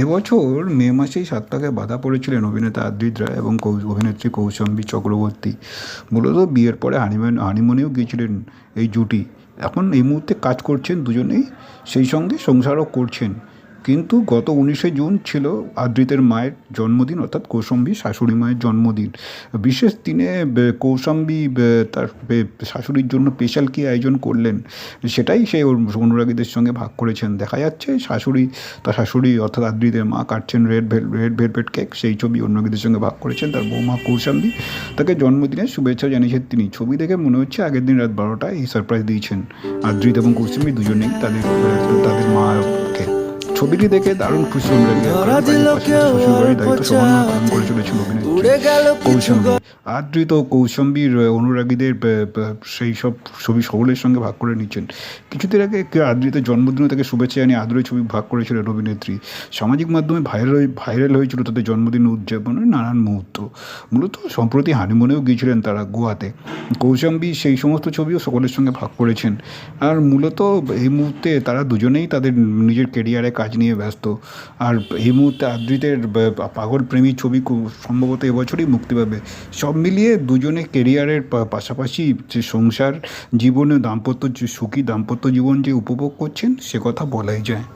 এবছর মে মাসেই সাতটাকে বাধা পড়েছিলেন অভিনেতা আদ্রিত রায় এবং অভিনেত্রী কৌশম্বী চক্রবর্তী। মূলত বিয়ের পরে হানিমুন হানিমুনেও গিয়েছিলেন এই জুটি। এখন এই মুহূর্তে কাজ করছেন দুজনেই। সেই সঙ্গে সংসারও করছেন। কিন্তু গত উনিশে জুন ছিল আদ্রিতের মায়ের জন্মদিন, অর্থাৎ কৌশম্বী শাশুড়ি মায়ের জন্মদিন। বিশেষ দিনে কৌশাম্বী তার শাশুড়ির জন্য স্পেশাল কী আয়োজন করলেন, সেটাই সে অনুরাগীদের সঙ্গে ভাগ করেছেন। দেখা যাচ্ছে শাশুড়ি, তার শাশুড়ি, অর্থাৎ আদ্রিতের মা কাটছেন রেড ভেল রেড ভেলভেট কেক সেই ছবি অনুরাগীদের সঙ্গে ভাগ করেছেন তার বৌমা কৌশাম্বী। তাকে জন্মদিনের শুভেচ্ছা জানিয়েছেন তিনি। ছবি দেখে মনে হচ্ছে আগের দিন রাত বারোটায় এই সারপ্রাইজ দিয়েছেন। আদ্রিত এবং কৌশাম্বী দুজনেই তাদের তাদের মাকে ছবিটি দেখে দারুণ খুশি ধরা শ্বশুরবাড়ির দায়িত্ব সমান পালন করে চলেছিল কৌশম্বী কৌশম্বীর অনুরাগীদের সেই সব ছবি সকলের সঙ্গে ভাগ করে নিচ্ছেন। কিছুদিন আগে কে আদ্রিতের জন্মদিনে তাকে শুভেচ্ছা জানিয়ে আদরের ছবি ভাগ করেছিলেন অভিনেত্রী। সামাজিক মাধ্যমে ভাইরাল ভাইরাল হয়েছিল তাদের জন্মদিন উদযাপনের নানান মুহূর্ত। মূলত সম্প্রতি হানিমুনেও গিয়েছিলেন তারা গোয়াতে। কৌশম্বী সেই সমস্ত ছবিও সকলের সঙ্গে ভাগ করেছেন। আর মূলত এই মুহূর্তে তারা দুজনেই তাদের নিজের কেরিয়ারে কাজ নিয়ে ব্যস্ত। আর এই মুহূর্তে আদ্রিতের পাগল প্রেমী ছবি সম্ভবত এবছরই মুক্তি পাবে। সব মিলিয়ে দুজনে কেরিয়ারের পাশাপাশি যে সংসার জীবনে দাম্পত্য সুখী দাম্পত্য জীবন যে উপভোগ করছেন, সে কথা বলাই যায়।